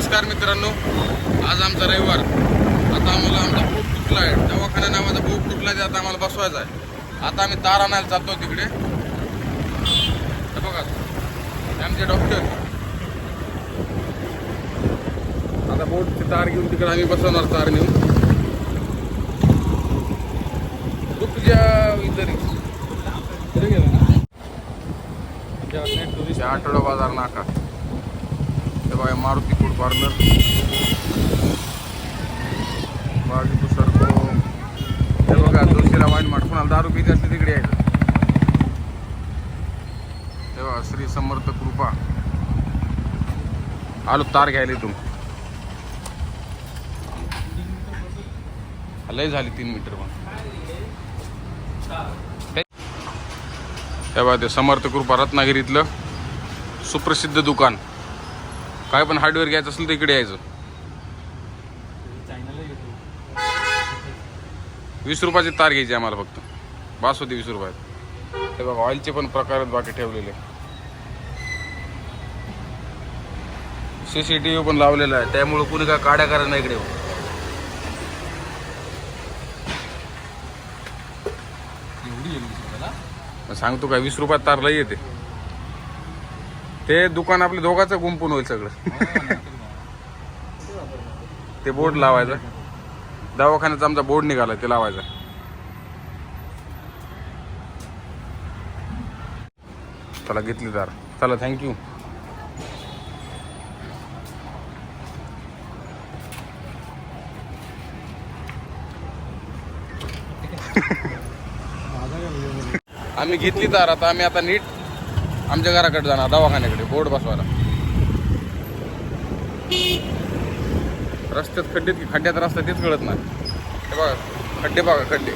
नमस्कार मित्रांनो आज आमचा रविवार आता आम्हाला आमचा भूक तुटला आहे दवाखाना नावाचा भूक तुटला ते आता आम्हाला बसवायचा आहे आता आम्ही तार आणायला जातो तिकडे बघा आमचे डॉक्टर आता बोटची तार घेऊन तिकडे आम्ही बसवणार तार नेऊन तुझ्या इतर आठवडा बाजार नाका हे बघा मारुती फूड पार्लर बाकी तू सरको हे बघा तुळशीला वाईन माठ कोणाला दारू पिते असते तिकडे यायचं. हे बघा श्री समर्थ कृपा. आलो तार घ्यायला इथून. लय झाली तीन मीटर पण. हे बघा ते समर्थ कृपा रत्नागिरीतलं सुप्रसिद्ध दुकान. काय पण हार्डवेअर घ्यायचं असेल तर इकडे यायचं. वीस रुपयाची तार घ्यायची आम्हाला फक्त. बास होती वीस रुपयात. हे बघा ऑइलचे पण प्रकार आहेत बाकी ठेवलेले. सीसीटीव्ही पण लावलेला आहे. त्यामुळे कुणी काय काड्या करा नाही इकडे सांगतो काय वीस रुपयात तार लई येते. ते दुकान आपलं दोघांचं गुंपून होईल सगळं. ते बोर्ड लावायचं. दवाखान्याचा आमचा बोर्ड निघाला ते लावायचा. चला घेतली दार. चला थँक्यू आम्ही घेतली दार आता आम्ही आता नीट आमच्या घराकडे जाणार दवाखान्याकडे बोर्ड बसवायला. रस्त्यात खड्डेत की खड्ड्यात रस्ता तेच कळत नाही. हे बघा खड्डे बघा खड्डे.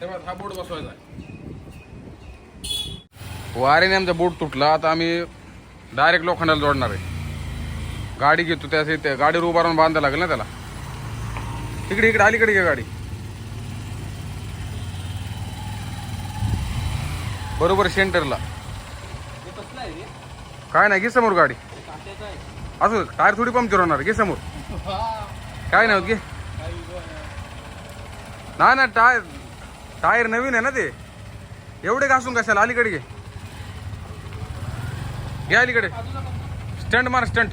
हे बघा, हा बोर्ड बसवायचा आहे. वारेने आमचा बोट तुटला. आता आम्ही डायरेक्ट लोखंडाला जोडणार आहे. गाडी घेतो त्यासाठी त्या गाडीवर उभारून राहून बांधायला लागेल ना त्याला. तिकडे इकडे अलीकडे घे गाडी. बरोबर सेंटरला. काय नाही घे समोर गाडी. असं टायर थोडी पंक्चर होणार घे समोर. काय नाही होत घे. नाही ना टायर टायर नवीन आहे ना ते. एवढे घासून कशाला? अलीकडे घे. घे अलीकडे. स्टंट मार स्टंट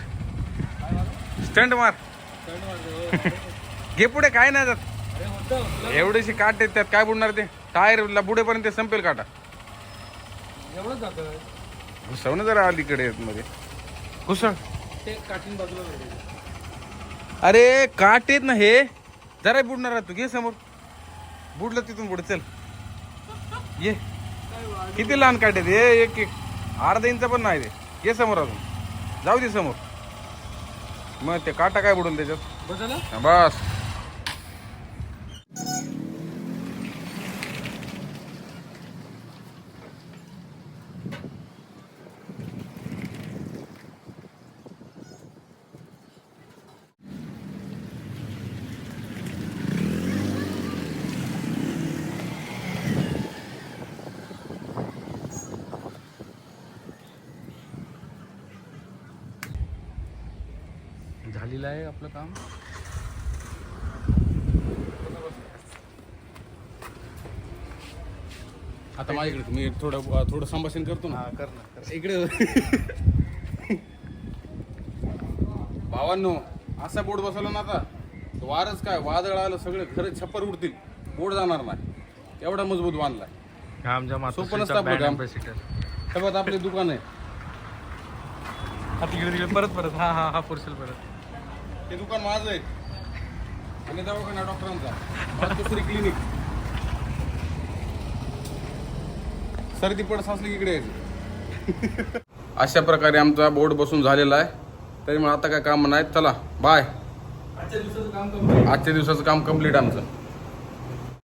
स्टंट मार. घे पुढे काय नाही जात. एवढेशी काट येत त्यात काय बुडणार ते? टायर बुडेपर्यंत ते संपेल काटा. घुसव ना जरा अलीकडे मध्ये. घुसळ अरे काट येत ना हे. जरा बुडणार तू. घे समोर. बुडलं तिथून पुढे चल. ये. किती लहान काट आहेत हे? एक एक. अर्धा इंच पण नाही ते ये समोर अजून. जाऊ दे समोर. मग ते काटा काय बुडून त्याच्यात? बस. झालेलं आहे आपलं काम. आता माझ्याकडे मी थोडं थोडं संभाषण करतो ना. कर ना इकडे. भावांनो असा बोर्ड बसवला ना आता तर वारच काय वादळ आलं सगळे खरं छप्पर उडतील. बोर्ड जाणार नाही. एवढा मजबूत हा सोपं नसतं मातोश्रीचा आपलं काम. हे बघा आपले दुकान आहे. हा तिकडे तिकडे परत परत. हा हा हा पुरसेल परत. ते दुकान माझं आहे. आणि दवाखाना डॉक्टरांचा. मातोश्री क्लिनिक सर्दी पडस असली की इकडे यायचं. अशा प्रकारे आमचा बोर्ड बसून झालेला आहे. तरी मग आता काय काम नाही चला बाय आजच्या दिवसाचं काम करून आजच्या दिवसाचं काम कंप्लीट आमचं.